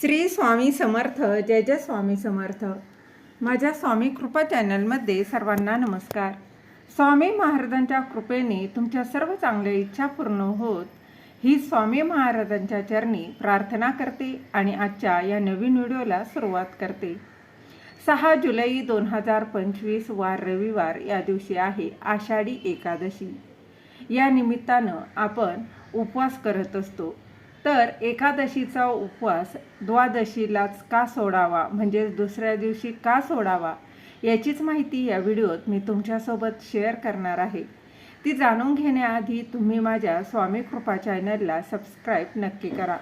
श्री स्वामी समर्थ जय जय स्वामी समर्थ. माझ्या स्वामी कृपा चॅनलमध्ये सर्वांना नमस्कार. स्वामी महाराजांच्या कृपेने तुमच्या सर्व चांगल्या इच्छा पूर्ण होत ही स्वामी महाराजांच्या चरणी प्रार्थना करते आणि आजच्या या नवीन व्हिडिओला सुरुवात करते. सहा जुलै दोन हजार पंचवीस वार रविवार या दिवशी आहे आषाढी एकादशी. या निमित्तानं आपण उपवास करत असतो. तर एकादशीचा उपवास द्वादशीलाच का सोडावा? म्हणजेच दुसऱ्या दिवशी का सोडावा? याचीच माहिती या व्हिडिओत मी तुमच्यासोबत शेअर करणार आहे. ती जाणून घेण्याआधी तुम्ही माझ्या स्वामी कृपा चॅनलला सबस्क्राईब नक्की करा.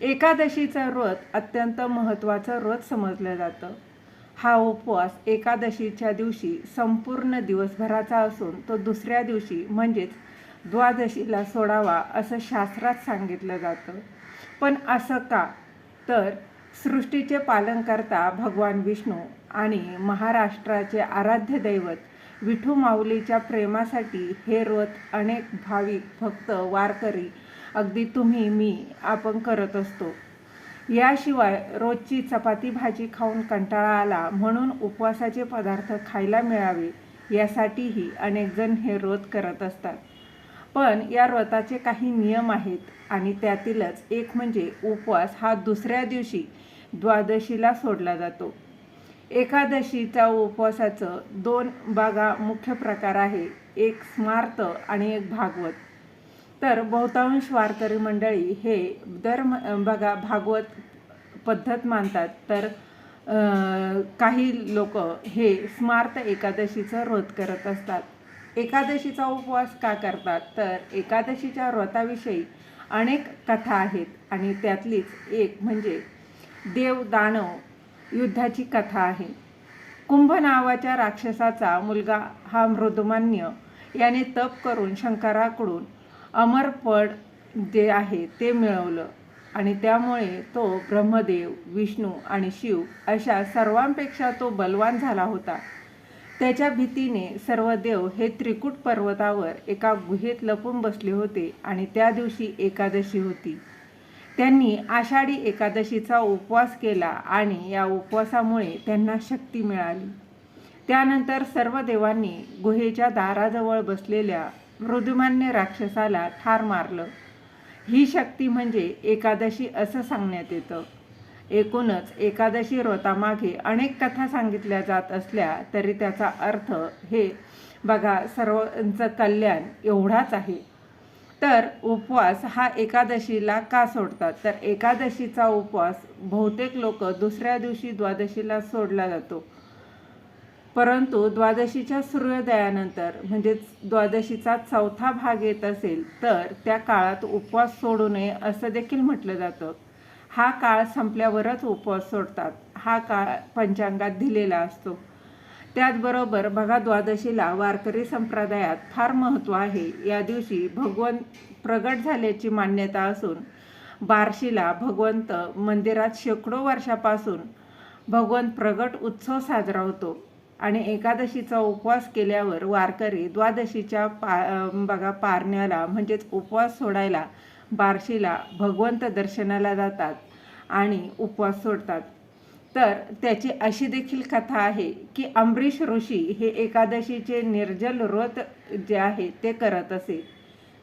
एकादशीचं व्रत अत्यंत महत्त्वाचं व्रत समजलं जातं. हा उपवास एकादशीच्या दिवशी संपूर्ण दिवसभराचा असून तो दुसऱ्या दिवशी म्हणजेच द्वादशीला सोडावा असं शास्त्रात सांगितलं जातं. पण असं का? तर सृष्टीचे पालनकर्ता भगवान विष्णू आणि महाराष्ट्राचे आराध्य दैवत विठू माऊलीच्या प्रेमासाठी हे व्रत अनेक भाविक भक्त वारकरी अगदी तुम्ही मी आपण करत असतो. याशिवाय रोजची चपाती भाजी खाऊन कंटाळा आला म्हणून उपवासाचे पदार्थ खायला मिळावे यासाठीही अनेकजण हे व्रत करत असतात. पण या व्रताचे काही नियम आहेत आणि त्यातीलच एक म्हणजे उपवास हा दुसऱ्या दिवशी द्वादशीला सोडला जातो. एकादशीच्या उपवासाचं दोन बागा मुख्य प्रकार आहे एक स्मार्त आणि एक भागवत. तर बहुतांश वारकरी मंडळी हे दर म- बघा भागवत पद्धत मानतात. तर काही लोक हे स्मार्त एकादशीचं व्रत करत असतात. एकादशीचा उपवास का करतात? तर एकादशीच्या व्रताविषयी अनेक कथा आहेत आणि त्यातलीच एक म्हणजे देव दानव युद्धाची कथा आहे. कुंभ नावाच्या राक्षसाचा मुलगा हा मृदुमान्य याने तप करून शंकराकडून अमरपड जे आहे ते मिळवलं आणि त्यामुळे तो ब्रह्मदेव विष्णू आणि शिव अशा सर्वांपेक्षा तो बलवान झाला होता. त्याच्या भीतीने सर्व देव हे त्रिकूट पर्वतावर एका गुहेत लपून बसले होते आणि त्या दिवशी एकादशी होती. त्यांनी आषाढी एकादशीचा उपवास केला आणि या उपवासामुळे त्यांना शक्ती मिळाली. त्यानंतर सर्व देवांनी गुहेच्या दाराजवळ बसलेल्या मृदुमान्य राक्षसाला ठार मारलं. ही शक्ती म्हणजे एकादशी असं सांगण्यात येतं. एकूणच एकादशी व्रतामागे अनेक कथा सांगितल्या जात असल्या तरी त्याचा अर्थ हे बघा सर्वांचं कल्याण एवढाच आहे. तर उपवास हा एकादशीला का सोडतात? तर एकादशीचा उपवास बहुतेक लोक दुसऱ्या दिवशी द्वादशीला सोडला जातो. परंतु द्वादशीच्या सूर्योदयानंतर म्हणजेच द्वादशीचा चौथा भाग येत असेल तर त्या काळात उपवास सोडू नये असं देखील म्हटलं जातं. हा काळ संपल्यावरच उपवास सोडतात. हा काळ पंचांगात दिलेला असतो. त्याचबरोबर बघा द्वादशीला वारकरी संप्रदायात फार महत्त्व आहे. या दिवशी भगवंत प्रगट झाल्याची मान्यता असून बार्शीला भगवंत मंदिरात शेकडो वर्षापासून भगवंत प्रगट उत्सव साजरा होतो आणि एकादशीचा उपवास केल्यावर वारकरी द्वादशीच्या पा बघा पारण्याला म्हणजेच उपवास सोडायला बार्शीला भगवंत दर्शनाला जातात. आणि उपवास सोडतात. तर त्याची अशी देखील कथा आहे की अमरीश ऋषी हे एकादशीचे निर्जल व्रत जे आहे ते करत असे.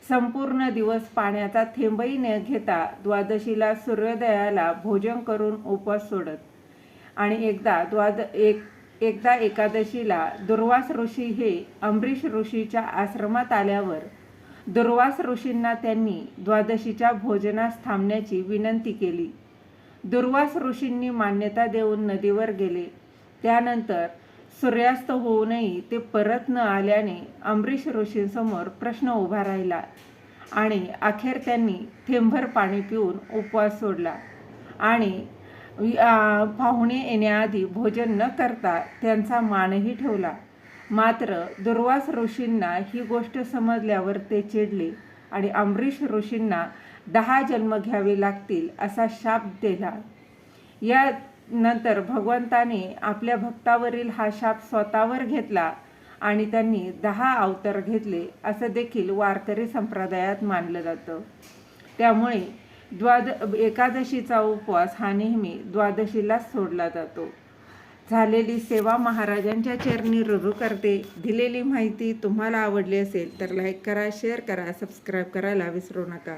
संपूर्ण दिवस पाण्याचा थेंबही न घेता द्वादशीला सूर्योदयाला भोजन करून उपवास सोडत. आणि एकदा द्वाद एक एकदा एकादशीला दुर्वास ऋषी हे अमरीश ऋषीच्या आश्रमात आल्यावर दुर्वास ऋषींना त्यांनी द्वादशीच्या भोजनास थांबण्याची विनंती केली. दुर्वास ऋषींनी मान्यता देऊन नदीवर गेले. त्यानंतर सूर्यास्त होऊनही ते परत न आल्याने अमरीश ऋषींसमोर प्रश्न उभा राहिला आणि अखेर त्यांनी थेंभर पाणी पिऊन उपवास सोडला आणि पाहुणे येण्याआधी भोजन न करता त्यांचा मानही ठेवला. मात्र दुर्वास ऋषींना ही गोष्ट समजल्यावर ते चिडले आणि अमरीश ऋषींना दहा जन्म घ्यावे लागतील असा शाप दिला. या नंतर भगवंताने आपल्या भक्तावरील हा शाप स्वतःवर घेतला आणि त्यांनी दहा अवतार घेतले असं देखील वारकरी संप्रदायात मानलं जातं. त्यामुळे द्वाद एकादशीचा उपवास हा नेहमी द्वादशीलाच सोडला जातो. झालेली सेवा महाराजांच्या चरणी रुजू करते. दिलेली माहिती तुम्हाला आवडली असेल तर लाईक करा शेअर करा सबस्क्राईब करायला विसरू नका.